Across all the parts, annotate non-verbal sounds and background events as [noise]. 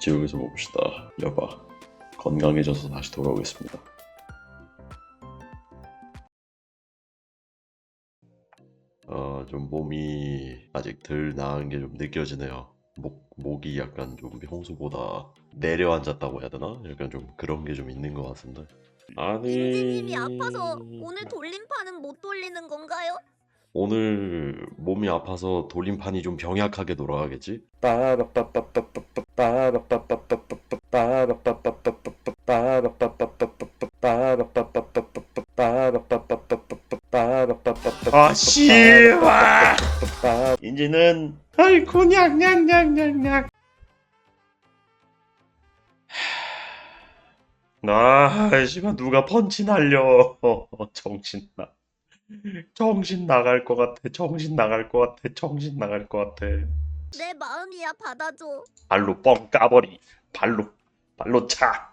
지옥에서 봅시다. 여봐. 건강해져서 다시 돌아오겠습니다. 어, 좀 몸이 아직 덜 나은 게 좀 느껴지네요. 목, 목이 약간 좀 평소보다 내려앉았다고 해야 되나? 약간 좀 그런 게 좀 있는 것 같은데. 아니. 인지님이 아파서 오늘 돌림판은 못 돌리는 건가요? 오늘 몸이 아파서 돌림판이 좀 병약하게 돌아가겠지? 아 씨발! 인지는 아이고 냥냥냥냥냥 아 씨발 누가 펀치 날려. [laughs] 정신 나 정신 나갈 것 같아. 정신 나갈 것 같아. 정신 나갈 것 같아. 내 마음이야 받아줘. 발로 뻥 까버리. 발로 발로 차.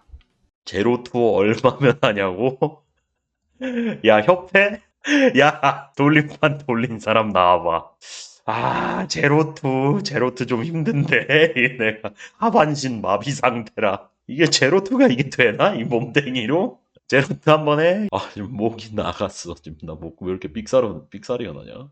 제로투 얼마면 하냐고? 야 협회? 야 돌림판 돌린 사람 나와봐. 아 제로투 제로투 좀 힘든데 내가 하반신 마비 상태라. 이게 제로투가 이게 되나? 이 몸댕이로? 제로트 한 번 해? 아, 지금 목이 나갔어. 지금 나 목 왜 이렇게 삑사리, 삑사리가 나냐?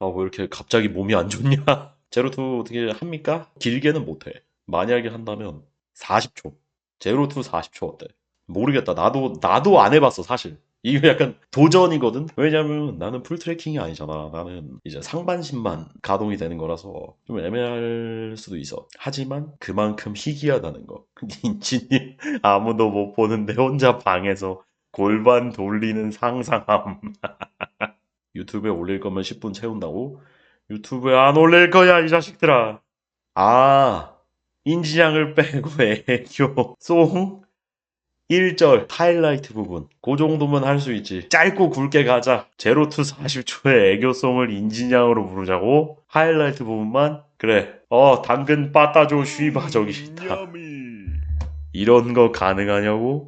아, 왜 이렇게 갑자기 몸이 안 좋냐? [laughs] 제로트 어떻게 합니까? 길게는 못해. 만약에 한다면 40초. 제로트 40초 어때? 모르겠다. 나도, 나도 안 해봤어, 사실. 이거 약간 도전이거든? 왜냐면 나는 풀트래킹이 아니잖아. 나는 이제 상반신만 가동이 되는 거라서 좀 애매할 수도 있어. 하지만 그만큼 희귀하다는 거. [laughs] 인진이 아무도 못 보는데 혼자 방에서 골반 돌리는 상상함. [laughs] 유튜브에 올릴 거면 10분 채운다고? 유튜브에 안 올릴 거야, 이 자식들아. 아, 인지양을 빼고 애교, 송, 1절, 하이라이트 부분. 그 정도면 할 수 있지. 짧고 굵게 가자. 제로투 40초의 애교송을 인지양으로 부르자고? 하이라이트 부분만? 그래. 어, 당근 빠따줘, 쉬바, 저기 있다. 이런 거 가능하냐고?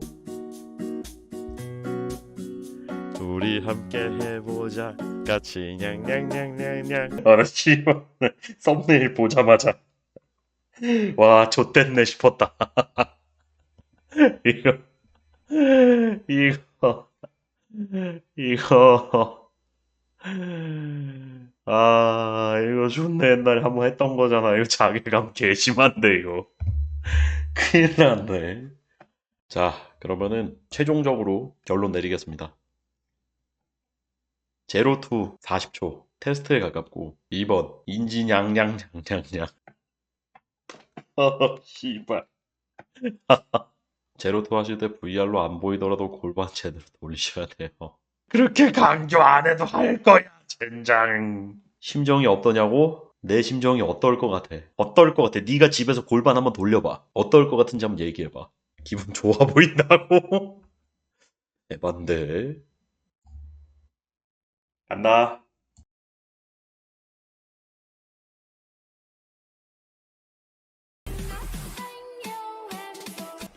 우리 함께 해보자 같이 냥냥냥냥냥 씨발 [laughs] 썸네일 보자마자 와 좆됐네 싶었다 [laughs] 이거 이거 이거. 아 이거 존나 옛날에 한번 했던 거잖아. 이거 자괴감 개심한데 이거. 큰일 났네. 자, 그러면은 최종적으로 결론 내리겠습니다. 제로투 40초 테스트에 가깝고 2번 인지냥냥냥냥냥 [laughs] 어 씨발 [laughs] 제로투 하실 때 VR로 안 보이더라도 골반 제대로 돌리셔야 돼요. 그렇게 강조 안 해도 할 거야 젠장 심정이 어떠냐고? 내 심정이 어떨 것 같아? 어떨 것 같아? 네가 집에서 골반 한번 돌려봐. 어떨 것 같은지 한번 얘기해봐. 기분 좋아 [laughs] 보인다고? 에반데. 간다.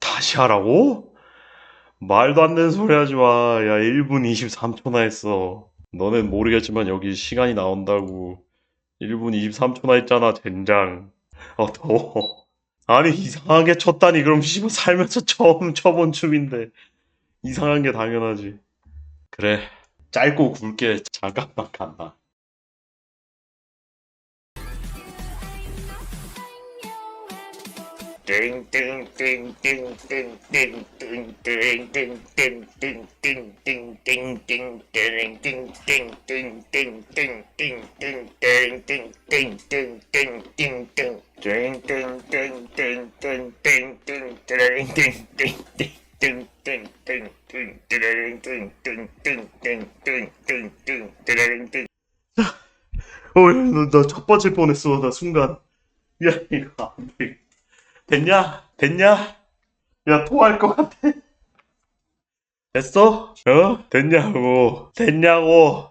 다시 하라고? 말도 안 되는 소리 하지 마. 야, 1분 23초나 했어. 너는 모르겠지만 여기 시간이 나온다고. 1분 23초나 했잖아, 젠장. 어, 더워. 아니, 이상하게 쳤다니. 그럼 씨발 살면서 처음 쳐본 춤인데. 이상한 게 당연하지. 그래. 짧고 굵게 잠깐만 간다. 어이, 나 자빠질 뻔했어, 나 순간. 야, 이거 안 돼. 됐냐? 됐냐? 야, 토할 것 같아. [laughs] 됐어? 어? 됐냐고. 됐냐고.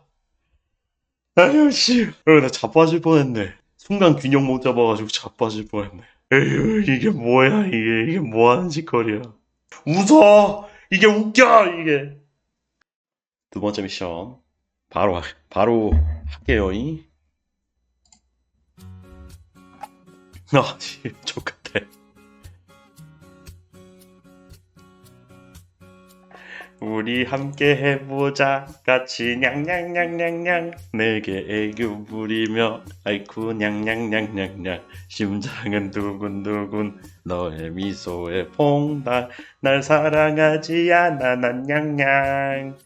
아유, 씨. 어, 나 자빠질 뻔했네. 순간 균형 못 잡아가지고 자빠질 뻔했네. 에휴, 이게 뭐야, 이게. 이게 뭐 하는 짓거리야. 웃어! 이게 웃겨, 이게. 두 번째 미션. 바로, 하- 바로 할게요, 이. [laughs] 아, 씨, 족같아. 우리 함께 해보자. 같이 냥냥냥냥냥. 내게 애교 부리며. 아이쿠 냥냥냥냥냥. 심장은 두근두근. 너의 미소에 퐁당. 날 사랑하지 않아. 난 냥냥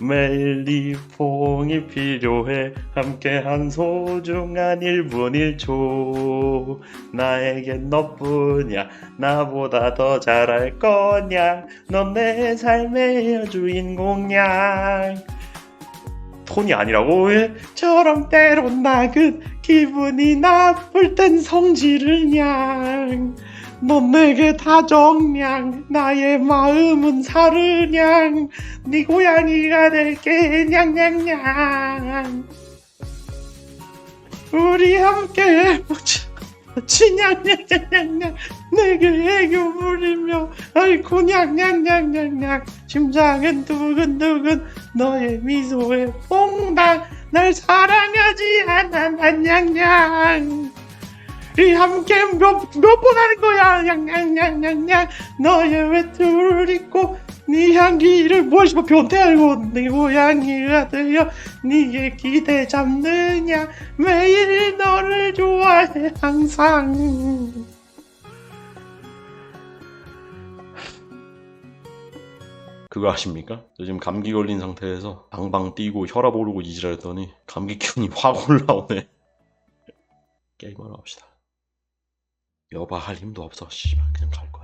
매일 네 퐁이 필요해. 함께한 소중한 1분 1초. 나에겐 너뿐이야. 나보다 더 잘할 거냐. 넌 내 삶의 주인공냐 톤이 아니라고 왜 저럼 때론 나긋 기분이 나쁠 땐 성질을 냥. 넌 내게 다정냥 나의 마음은 사르냥 네 고양이가 될게 냥냥냥. 우리 함께 해보자 치냥냥냥냥 내게 애교 부리며 아이고 냥냥냥냥냥. 심장은 두근두근 너의 미소에 퐁당 날 사랑하지 않아 난 냥냥 이 함께 몇 몇 번 하는 거야? 냥냥냥냥냥. 너의 외투를 입고 네 향기를 무엇이 뭐 변태 알고 네 고양이가 되어 네게 기대 잡느냐? 매일 너를 좋아해 항상. 그거 아십니까? 저 지금 감기 걸린 상태에서 방방 뛰고 혈압 오르고 이지랄했더니 감기 기운이 확 올라오네. [laughs] 게임하러 갑시다 여봐 할 힘도 없어. 씨발 그냥 갈 거야